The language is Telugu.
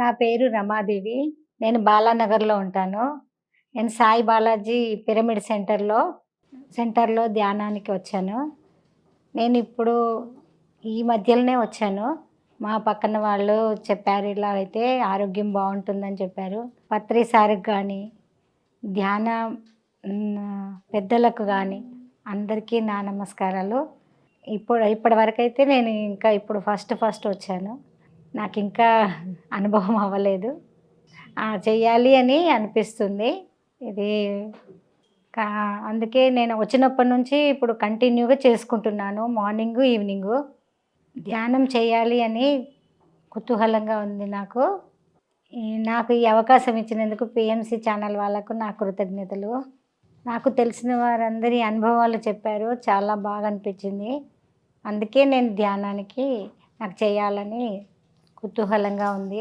నా పేరు రమాదేవి. నేను బాలానగర్లో ఉంటాను. నేను సాయి బాలాజీ పిరమిడ్ సెంటర్లో సెంటర్లో ధ్యానానికి వచ్చాను. నేను ఇప్పుడు ఈ మధ్యలోనే వచ్చాను. మా పక్కన వాళ్ళు చెప్పారు ఇలా అయితే ఆరోగ్యం బాగుంటుందని చెప్పారు. పత్రి సారికి కానీ ధ్యాన పెద్దలకు కానీ అందరికీ నా నమస్కారాలు. ఇప్పుడు ఇప్పటి నేను ఇంకా ఇప్పుడు ఫస్ట్ ఫస్ట్ వచ్చాను. నాకు ఇంకా అనుభవం అవ్వలేదు. చేయాలి చెయ్యాలి అని అనిపిస్తుంది. ఇది కా- అందుకే నేను వచ్చినప్పటి నుంచి ఇప్పుడు కంటిన్యూగా చేసుకుంటున్నాను. మార్నింగ్ ఈవినింగ్ ధ్యానం చేయాలి అని కుతూహలంగా ఉంది నాకు. నాకు ఈ అవకాశం ఇచ్చినందుకు పిఎంసి ఛానల్ వాళ్ళకు నా కృతజ్ఞతలు. నాకు తెలిసిన వారందరి అనుభవాలు చెప్పారు. చాలా బాగా అనిపించింది. అందుకే నేను ధ్యానానికి నాకు చేయాలని కుతూహలంగా ఉంది.